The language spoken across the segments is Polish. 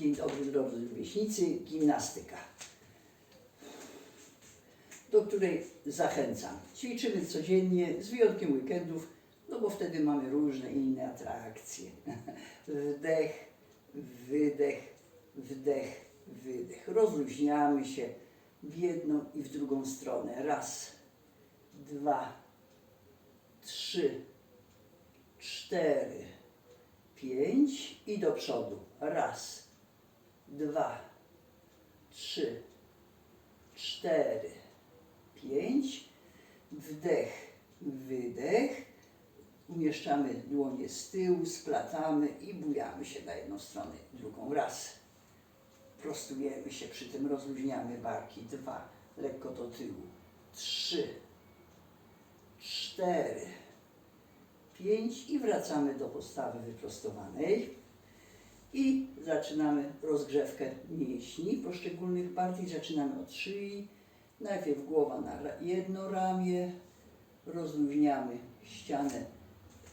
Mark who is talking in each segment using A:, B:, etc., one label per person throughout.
A: Dzień dobry drodzy rówieśnicy, gimnastyka, do której zachęcam. Ćwiczymy codziennie, z wyjątkiem weekendów, no bo wtedy mamy różne inne atrakcje. Wdech, wydech, wdech, wydech. Rozluźniamy się w jedną i w drugą stronę. Raz, dwa, trzy, cztery, pięć i do przodu. Raz, dwa, trzy, cztery, pięć. Wdech, wydech. Umieszczamy dłonie z tyłu, splatamy i bujamy się na jedną stronę, drugą. Raz. Prostujemy się, przy tym rozluźniamy barki. Dwa. Lekko do tyłu. Trzy. Cztery. Pięć i wracamy do postawy wyprostowanej. I zaczynamy rozgrzewkę mięśni poszczególnych partii. Zaczynamy od szyi. Najpierw głowa na jedno ramię. Rozluźniamy ścianę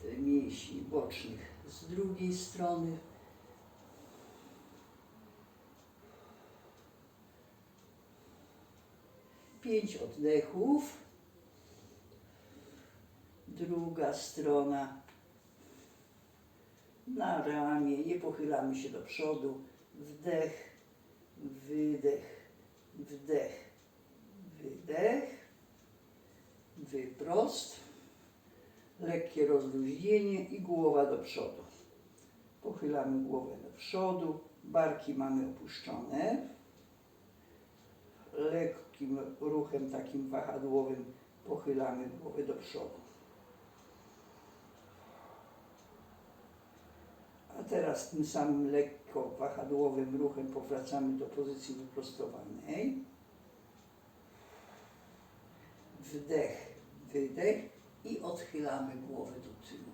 A: y, mięśni bocznych z drugiej strony. Pięć oddechów. Druga strona na ramię, nie pochylamy się do przodu. Wdech, wydech, wdech, wydech, wyprost, lekkie rozluźnienie i głowa do przodu. Pochylamy głowę do przodu, barki mamy opuszczone. Lekkim ruchem takim wahadłowym pochylamy głowę do przodu. A teraz tym samym lekko wahadłowym ruchem powracamy do pozycji wyprostowanej. Wdech, wydech i odchylamy głowę do tyłu.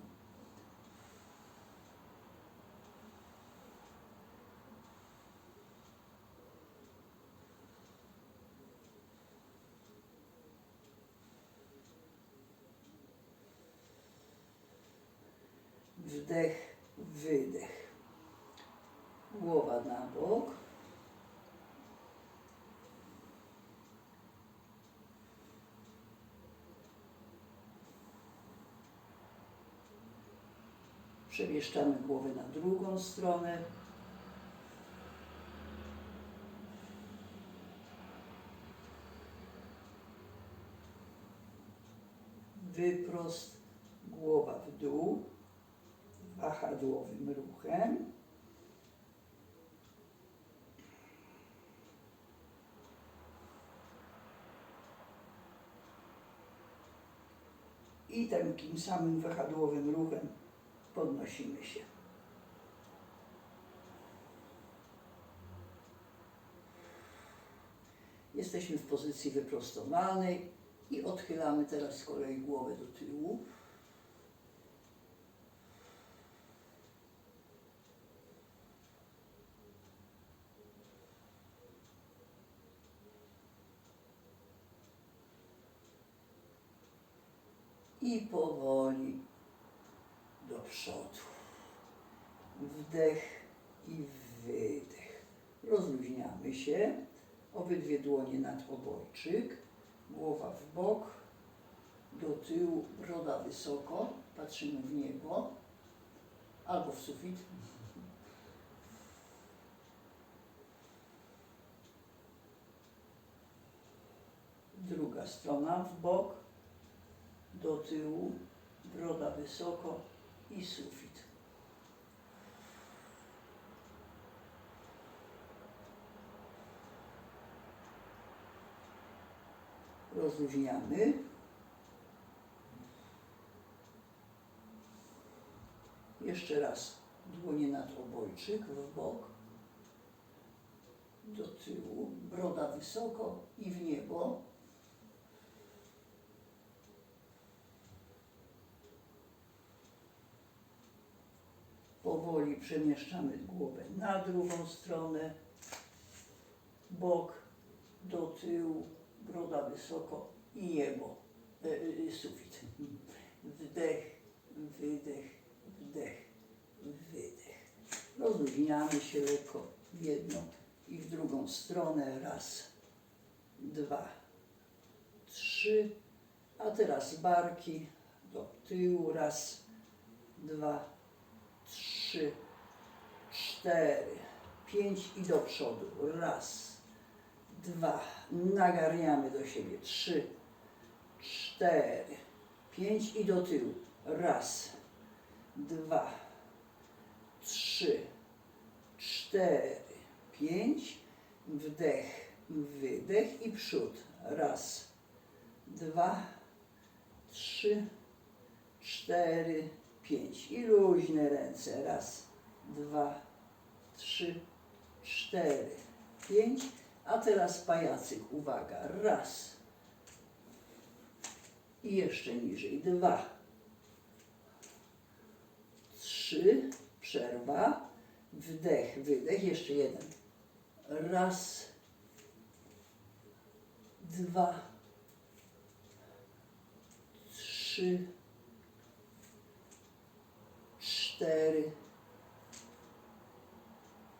A: Wdech. Głowa na bok. Przemieszczamy głowę na drugą stronę. Wyprost, głowa w dół wahadłowym ruchem. I takim samym wahadłowym ruchem podnosimy się. Jesteśmy w pozycji wyprostowanej i odchylamy teraz z kolei głowę do tyłu. I powoli do przodu. Wdech i wydech. Rozluźniamy się. Obydwie dłonie nad obojczyk. Głowa w bok. Do tyłu, broda wysoko. Patrzymy w niebo. Albo w sufit. Druga strona w bok do tyłu, broda wysoko i sufit. Rozluźniamy. Jeszcze raz dłonie nad obojczyk w bok, do tyłu, broda wysoko i w niebo. Powoli przemieszczamy głowę na drugą stronę, bok do tyłu, broda wysoko i niebo, e, e, sufit. Wdech, wydech, wdech, wydech. Rozluźniamy się lekko w jedną i w drugą stronę. Raz, dwa, trzy. A teraz barki do tyłu. Raz, dwa, trzy, cztery, pięć i do przodu. Raz, dwa. Nagarniamy do siebie. Trzy, cztery, pięć i do tyłu. Raz, dwa, trzy, cztery, pięć. Wdech, wydech i przód. Raz, dwa, trzy, cztery, pięć. I luźne ręce. Raz, dwa, trzy, cztery, pięć. A teraz pajacyk. Uwaga. Raz. I jeszcze niżej. Dwa. Trzy. Przerwa. Wdech, wydech. Jeszcze jeden. Raz. Dwa. Trzy. Cztery.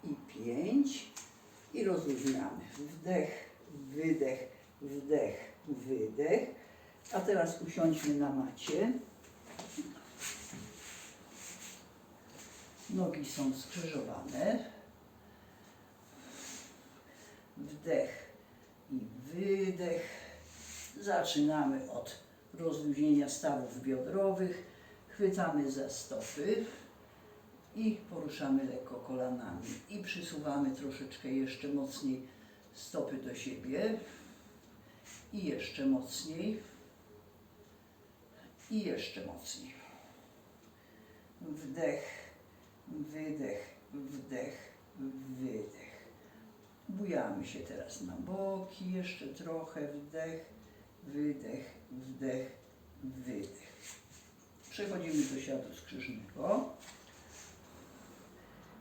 A: I pięć. I rozluźniamy. Wdech, wydech, wdech, wydech. A teraz usiądźmy na macie. Nogi są skrzyżowane. Wdech i wydech. Zaczynamy od rozluźnienia stawów biodrowych. Chwytamy za stopy i poruszamy lekko kolanami. I przysuwamy troszeczkę jeszcze mocniej stopy do siebie. I jeszcze mocniej. I jeszcze mocniej. Wdech, wydech, wdech, wydech. Bujamy się teraz na boki, jeszcze trochę wdech, wydech, wdech, wydech. Przechodzimy do siadu skrzyżnego.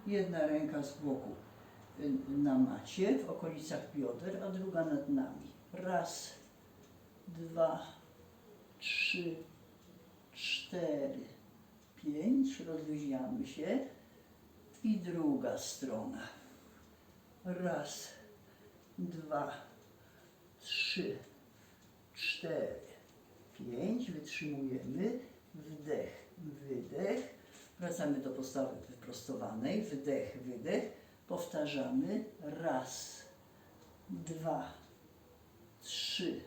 A: Jedna ręka z boku y, na macie, w okolicach bioder, a druga nad nami. Raz, dwa, trzy, cztery, pięć. Rozluźniamy się. I druga strona. Raz, dwa, trzy, cztery, pięć. Wytrzymujemy. Wdech, wydech. Wracamy do postawy wyprostowanej. Wdech, wydech. Powtarzamy. Raz, dwa, trzy,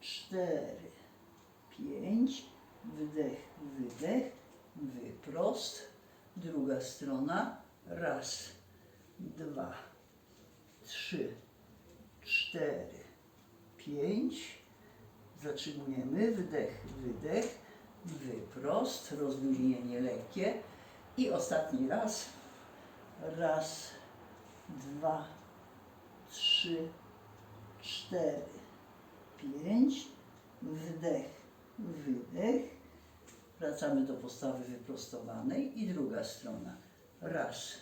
A: cztery, pięć. Wdech, wydech. Wyprost. Druga strona. Raz, dwa, trzy, cztery, pięć. Zatrzymujemy. Wdech, wydech. Wyprost. Rozluźnienie lekkie. I ostatni raz. Raz, dwa, trzy, cztery, pięć. Wdech, wydech. Wracamy do postawy wyprostowanej i druga strona. Raz,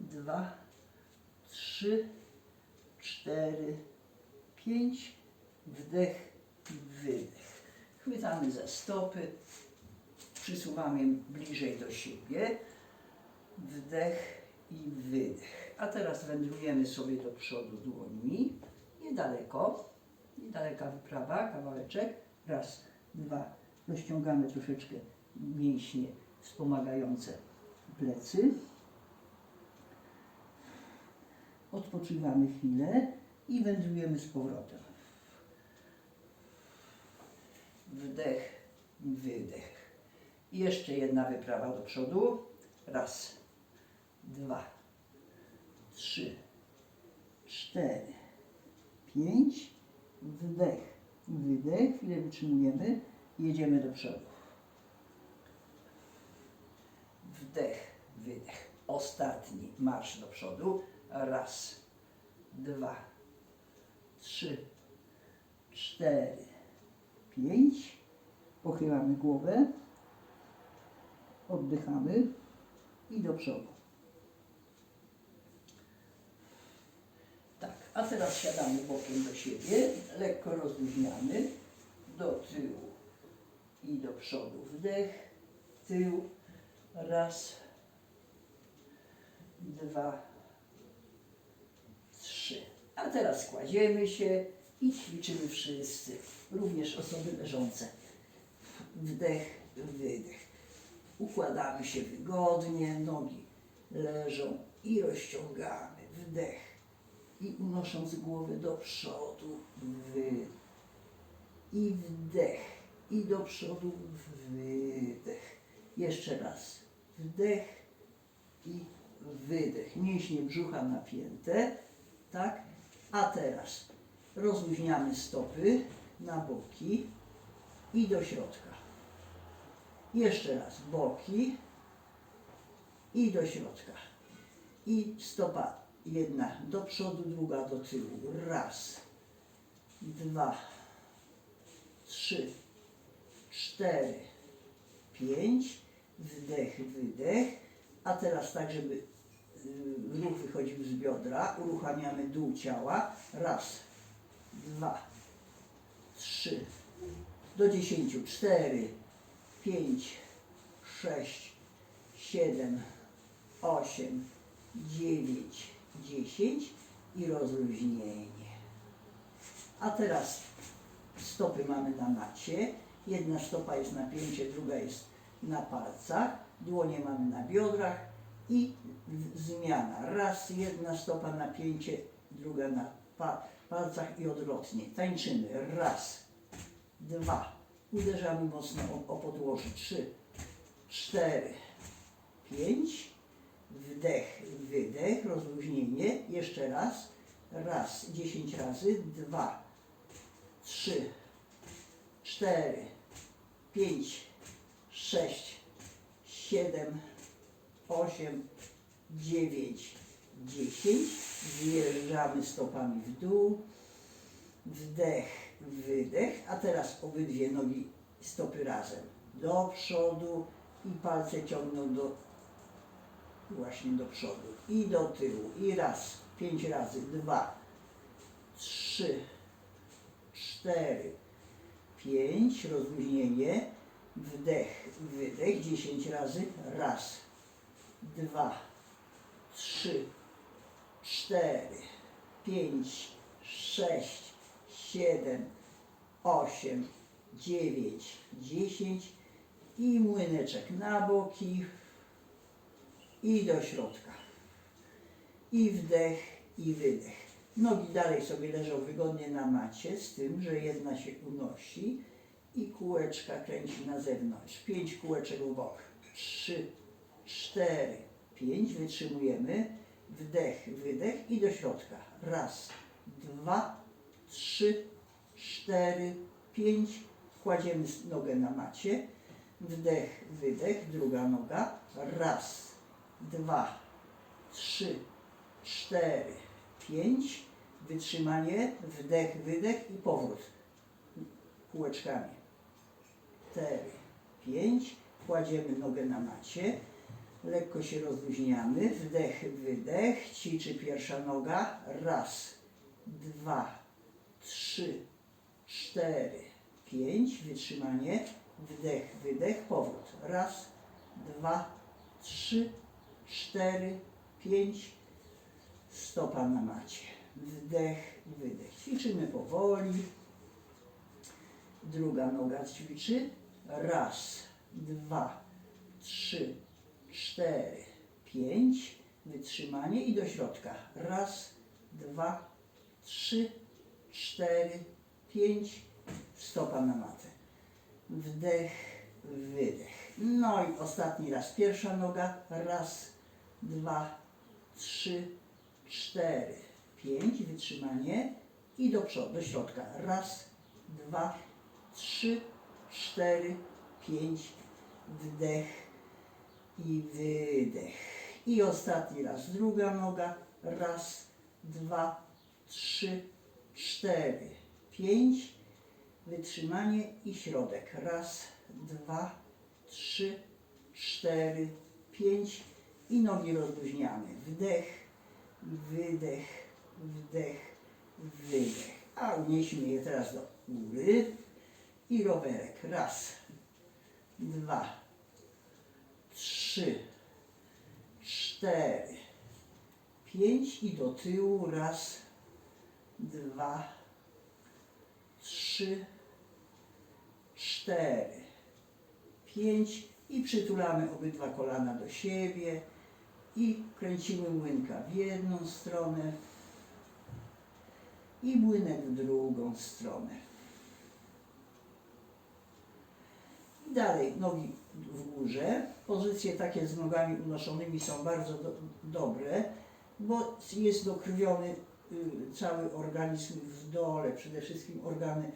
A: dwa, trzy, cztery, pięć. Wdech, wydech. Chwytamy za stopy, przysuwamy bliżej do siebie. Wdech i wydech. A teraz wędrujemy sobie do przodu dłońmi. Niedaleko. Niedaleka wyprawa, kawałeczek. Raz, dwa. Rozciągamy troszeczkę mięśnie wspomagające plecy. Odpoczywamy chwilę i wędrujemy z powrotem. Wdech, wydech. I jeszcze jedna wyprawa do przodu. Raz, dwa, trzy, cztery, pięć. Wdech, wydech. Chwilę wytrzymujemy. Jedziemy do przodu. Wdech, wydech. Ostatni marsz do przodu. Raz, dwa, trzy, cztery, pięć. Pochylamy głowę. Oddychamy i do przodu. Tak, a teraz siadamy bokiem do siebie, lekko rozluźniamy do tyłu i do przodu. Wdech, tył, raz, dwa, A teraz kładziemy się i ćwiczymy wszyscy, również osoby leżące. Wdech, wydech. Układamy się wygodnie, nogi leżą i rozciągamy. Wdech. I unosząc głowę do przodu, wydech. I wdech. I do przodu, wydech. Jeszcze raz. Wdech i wydech. Mięśnie brzucha napięte, tak? A teraz rozluźniamy stopy na boki i do środka. Jeszcze raz boki i do środka. I stopa jedna do przodu, druga do tyłu. Raz, dwa, trzy, cztery, pięć. Wdech, wydech. A teraz tak, żeby y, ruch wychodził z biodra, uruchamiamy dół ciała. Raz, dwa, trzy, do dziesięciu. Cztery, pięć, sześć, siedem, osiem, dziewięć, dziesięć i rozluźnienie. A teraz stopy mamy na macie. Jedna stopa jest na pięcie, druga jest na palcach. Dłonie mamy na biodrach i zmiana. Raz, jedna stopa na pięcie, druga na pa palcach i odwrotnie. Tańczymy. Raz, dwa. Uderzamy mocno o, o podłoże. Trzy, cztery, pięć. Wdech, wydech, rozluźnienie. Jeszcze raz. Raz, dziesięć razy. Dwa, trzy, cztery, pięć, sześć, siedem, osiem, dziewięć, dziesięć. Zjeżdżamy stopami w dół. Wdech, wydech. A teraz obydwie nogi, stopy razem. Do przodu i palce ciągną do właśnie do przodu i do tyłu. I raz, pięć razy, dwa, trzy, cztery, pięć, rozluźnienie, wdech, wydech, dziesięć razy, raz, dwa, trzy, cztery, pięć, sześć, siedem, osiem, dziewięć, dziesięć i młyneczek na boki i do środka. I wdech, i wydech. Nogi dalej sobie leżą wygodnie na macie, z tym, że jedna się unosi i kółeczka kręci na zewnątrz. Pięć kółeczek w bok. Trzy, cztery, pięć. Wytrzymujemy. Wdech, wydech i do środka. Raz, dwa, trzy, cztery, pięć. Kładziemy nogę na macie. Wdech, wydech, druga noga. Raz, dwa, trzy, cztery, pięć. Wytrzymanie, wdech, wydech i powrót. Kółeczkami. Cztery, pięć. Kładziemy nogę na macie. Lekko się rozluźniamy. Wdech, wydech. Ćwiczy pierwsza noga. Raz, dwa, trzy, cztery, pięć. Wytrzymanie. Wdech, wydech, powrót. Raz, dwa, trzy, cztery, pięć. Stopa na macie. Wdech, wydech. Ćwiczymy powoli. Druga noga ćwiczy. Raz, dwa, trzy, cztery, pięć. Wytrzymanie i do środka. Raz, dwa, trzy, cztery, pięć. Stopa na matę. Wdech, wydech. No i ostatni raz. Pierwsza noga. Raz, dwa, trzy, cztery, pięć. Wytrzymanie i do przodu, do środka. Raz, dwa, trzy, cztery, pięć. Wdech i wydech. I ostatni raz. Druga noga. Raz, dwa, trzy, cztery, pięć. Wytrzymanie i środek. Raz, dwa, trzy, cztery, pięć. I nogi rozluźniamy. Wdech, wydech, wdech, wydech. A unieśmy je teraz do góry. I rowerek. Raz, dwa, trzy, cztery, pięć i do tyłu. Raz, dwa, trzy, cztery, pięć i przytulamy obydwa kolana do siebie i kręcimy młynka w jedną stronę i młynek w drugą stronę. I dalej nogi w górze. Pozycje takie z nogami unoszonymi są bardzo do, dobre, bo jest dokrwiony y, cały organizm w dole, przede wszystkim organy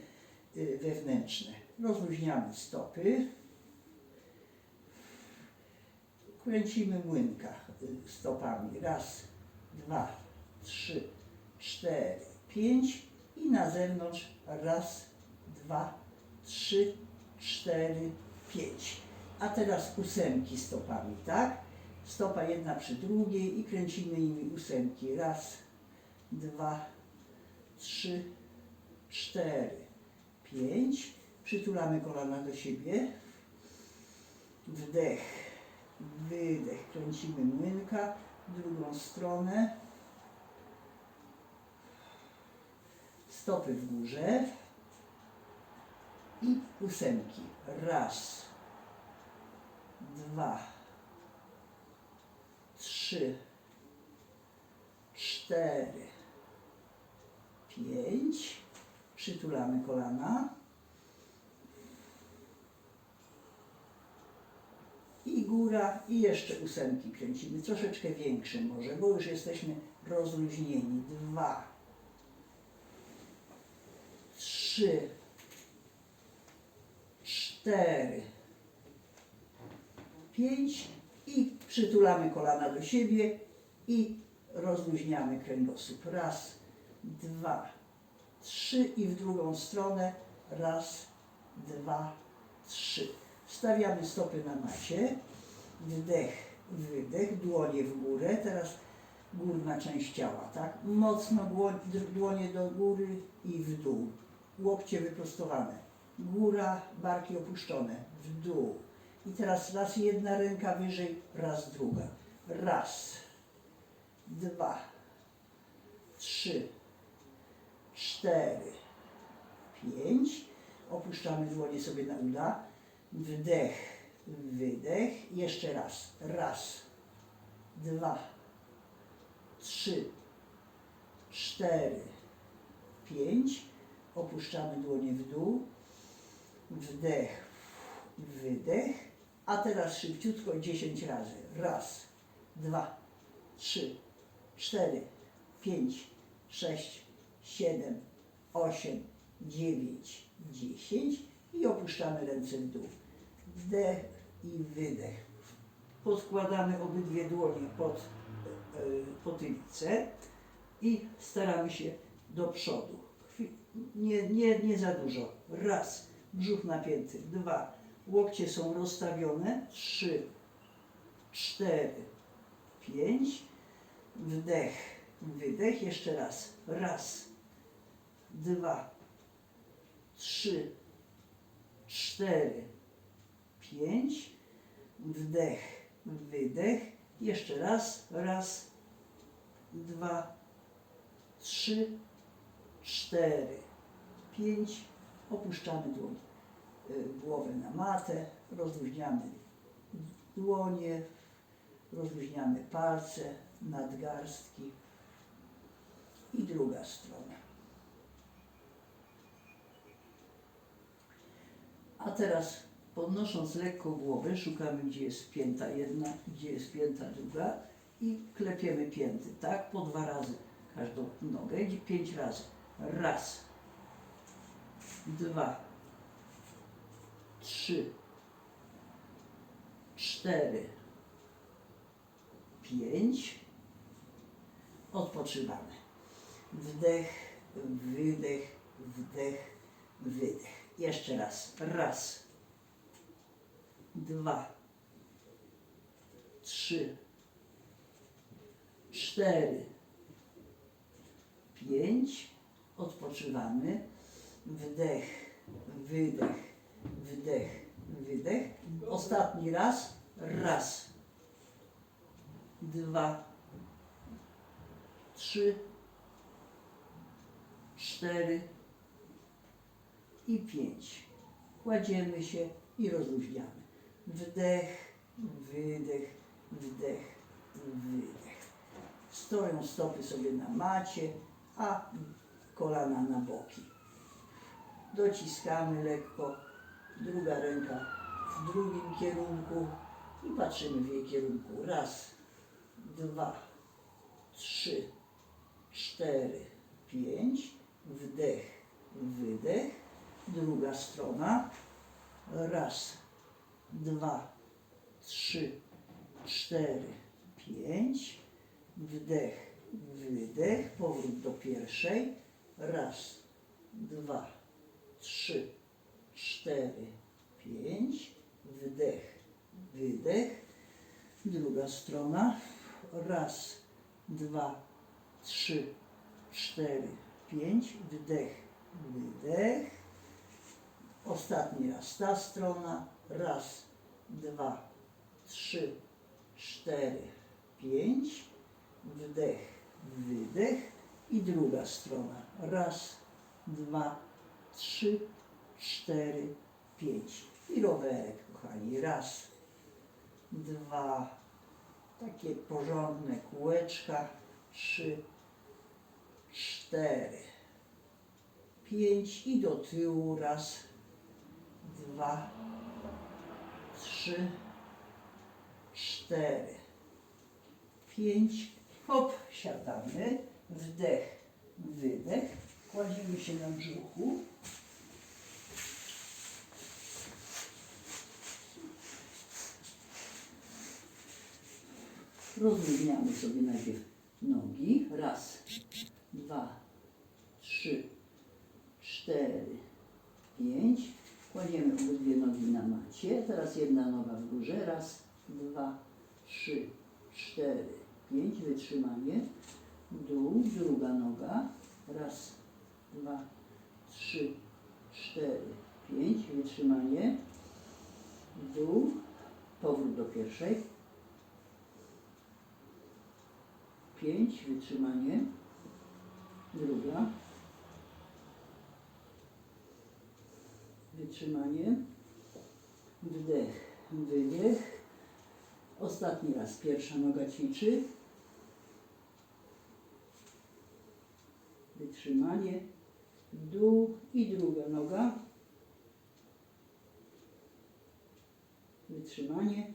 A: y, wewnętrzne. Rozluźniamy stopy. Kręcimy młynka y, stopami. Raz, dwa, trzy, cztery, pięć i na zewnątrz raz, dwa, trzy, cztery, pięć. A teraz ósemki stopami, tak? Stopa jedna przy drugiej i kręcimy nimi ósemki. Raz, dwa, trzy, cztery, pięć. Przytulamy kolana do siebie. Wdech, wydech. Kręcimy młynka w drugą stronę. Stopy w górze. I ósemki. Raz, dwa, trzy, cztery, pięć. Przytulamy kolana. I góra, i jeszcze ósemki kręcimy, troszeczkę większe może, bo już jesteśmy rozluźnieni. Dwa, trzy, cztery, pięć i przytulamy kolana do siebie i rozluźniamy kręgosłup. Raz, dwa, trzy i w drugą stronę. Raz, dwa, trzy. Stawiamy stopy na macie. Wdech, wydech, dłonie w górę. Teraz górna część ciała, tak? Mocno dłonie do góry i w dół. Łokcie wyprostowane. Góra, barki opuszczone. W dół. I teraz raz jedna ręka wyżej, raz druga. Raz, dwa, trzy, cztery, pięć. Opuszczamy dłonie sobie na uda. Wdech, wydech. Jeszcze raz. Raz, dwa, trzy, cztery, pięć. Opuszczamy dłonie w dół. Wdech, wydech. A teraz szybciutko 10 razy. Raz, dwa, trzy, cztery, pięć, sześć, siedem, osiem, dziewięć, dziesięć i opuszczamy ręce w dół. Wdech i wydech. Podkładamy obydwie dłonie pod e, e, potylicę i staramy się do przodu. Nie, nie, nie za dużo. Raz, brzuch napięty. Dwa, łokcie są rozstawione. Trzy, cztery, pięć. Wdech, wydech. Jeszcze raz. Raz, dwa, trzy, cztery, pięć. Wdech, wydech. Jeszcze raz. Raz, dwa, trzy, cztery, pięć. Opuszczamy dłoń, głowę na matę, rozluźniamy dłonie, rozluźniamy palce, nadgarstki i druga strona. A teraz podnosząc lekko głowę, szukamy gdzie jest pięta jedna, gdzie jest pięta druga i klepiemy pięty, tak? Po dwa razy każdą nogę, pięć razy. Raz, dwa, trzy, cztery, pięć. Odpoczywamy. Wdech, wydech, wdech, wydech. Jeszcze raz. Raz, dwa, trzy, cztery, pięć. Odpoczywamy. Wdech, wydech, wdech, wydech. Ostatni raz. Raz, dwa, trzy, cztery i pięć. Kładziemy się i rozluźniamy. Wdech, wydech, wdech, wydech. Stoją stopy sobie na macie, a kolana na boki. Dociskamy lekko, druga ręka w drugim kierunku i patrzymy w jej kierunku. Raz, dwa, trzy, cztery, pięć. Wdech, wydech. Druga strona. Raz, dwa, trzy, cztery, pięć. Wdech, wydech. Powrót do pierwszej. Raz, dwa, trzy, cztery, pięć. Wdech, wydech. Druga strona. Raz, dwa, trzy, cztery, pięć. Wdech, wydech. Ostatni raz ta strona. Raz, dwa, trzy, cztery, pięć. Wdech, wydech. I druga strona. Raz, dwa, trzy, cztery, pięć. I rowerek, kochani. Raz, dwa, takie porządne kółeczka. Trzy, cztery, pięć i do tyłu. Raz, dwa, trzy, cztery, pięć. Hop, siadamy. Wdech, wydech. Kładziemy się na brzuchu. Rozluźniamy sobie najpierw nogi. Raz, dwa, trzy, cztery, pięć. Kładziemy obydwie nogi na macie. Teraz jedna noga w górze. Raz, dwa, trzy, cztery, pięć. Wytrzymanie. Dół, druga noga. Raz, dwa, trzy, cztery, pięć. Wytrzymanie. Dół. Powrót do pierwszej. Pięć. Wytrzymanie. Druga. Wytrzymanie. Wdech, wydech. Ostatni raz. Pierwsza noga ćwiczy. Wytrzymanie. Dół i druga noga. Wytrzymanie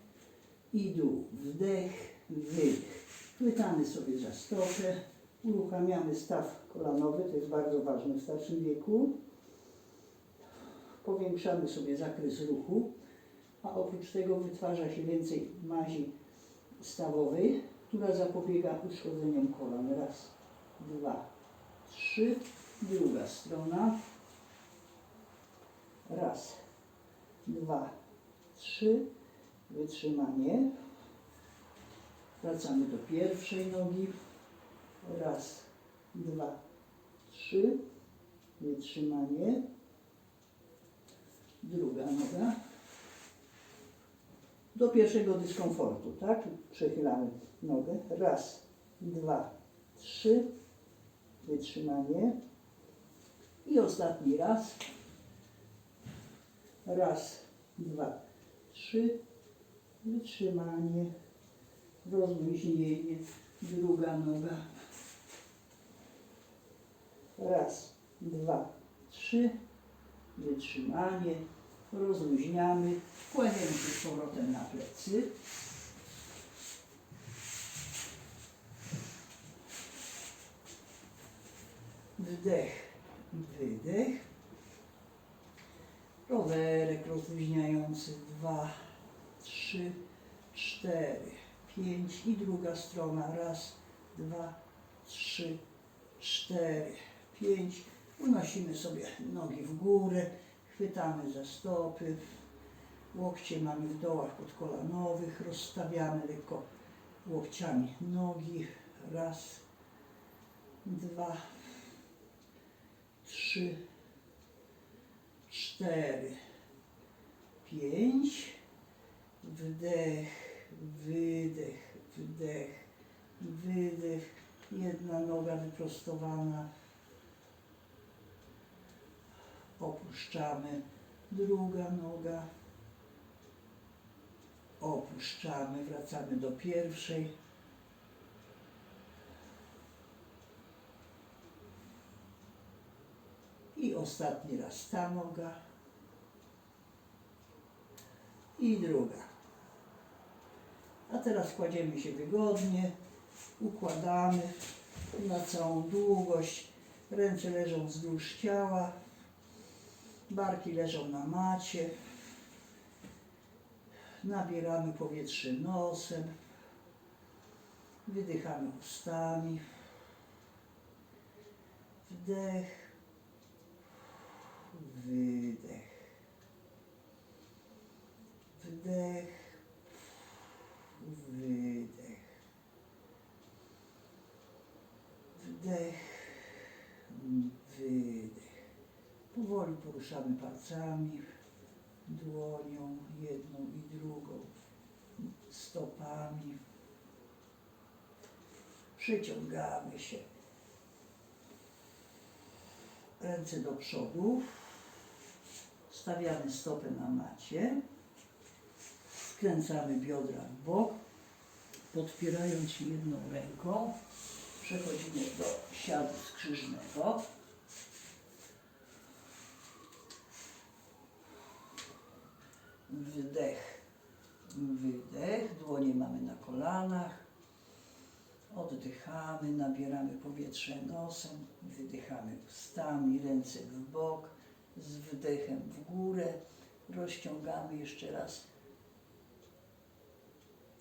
A: i dół. Wdech, wydech. Chwytamy sobie za stopę. Uruchamiamy staw kolanowy. To jest bardzo ważne w starszym wieku. Powiększamy sobie zakres ruchu. A oprócz tego wytwarza się więcej mazi stawowej, która zapobiega uszkodzeniom kolan. Raz, dwa, trzy. Druga strona. Raz, dwa, trzy. Wytrzymanie. Wracamy do pierwszej nogi. Raz, dwa, trzy. Wytrzymanie. Druga noga. Do pierwszego dyskomfortu, tak? Przechylamy nogę. Raz, dwa, trzy. Wytrzymanie. I ostatni raz. Raz, dwa, trzy. Wytrzymanie. Rozluźnienie. Druga noga. Raz, dwa, trzy. Wytrzymanie. Rozluźniamy. Kładziemy się z powrotem na plecy. Wdech, wydech. Rowerek rozluźniający. Dwa, trzy, cztery, pięć i druga strona. Raz, dwa, trzy, cztery, pięć. Unosimy sobie nogi w górę, chwytamy za stopy, łokcie mamy w dołach podkolanowych, rozstawiamy lekko łokciami nogi. Raz, dwa, trzy, cztery, pięć. Wdech, wydech, wdech, wydech. Jedna noga wyprostowana. opuszczamy, druga noga, opuszczamy, wracamy do pierwszej. I ostatni raz ta noga. I druga. A teraz kładziemy się wygodnie, układamy na całą długość. Ręce leżą wzdłuż ciała, barki leżą na macie. Nabieramy powietrze nosem, wydychamy ustami. Wdech, wydech. Wdech, wydech. Wdech, wydech. Poruszamy palcami, dłonią jedną i drugą, stopami. Przyciągamy się. Ręce do przodu. Stawiamy stopę na macie. Skręcamy biodra w bok. Podpierając jedną ręką. Przechodzimy do siadu skrzyżnego. Wdech, wydech, dłonie mamy na kolanach. Oddychamy, nabieramy powietrze nosem, wydychamy ustami, ręce w bok, z wdechem w górę. Rozciągamy jeszcze raz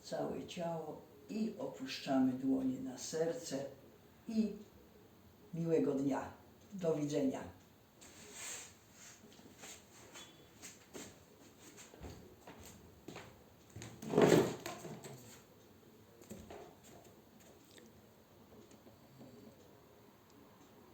A: całe ciało i opuszczamy dłonie na serce i miłego dnia. Do widzenia.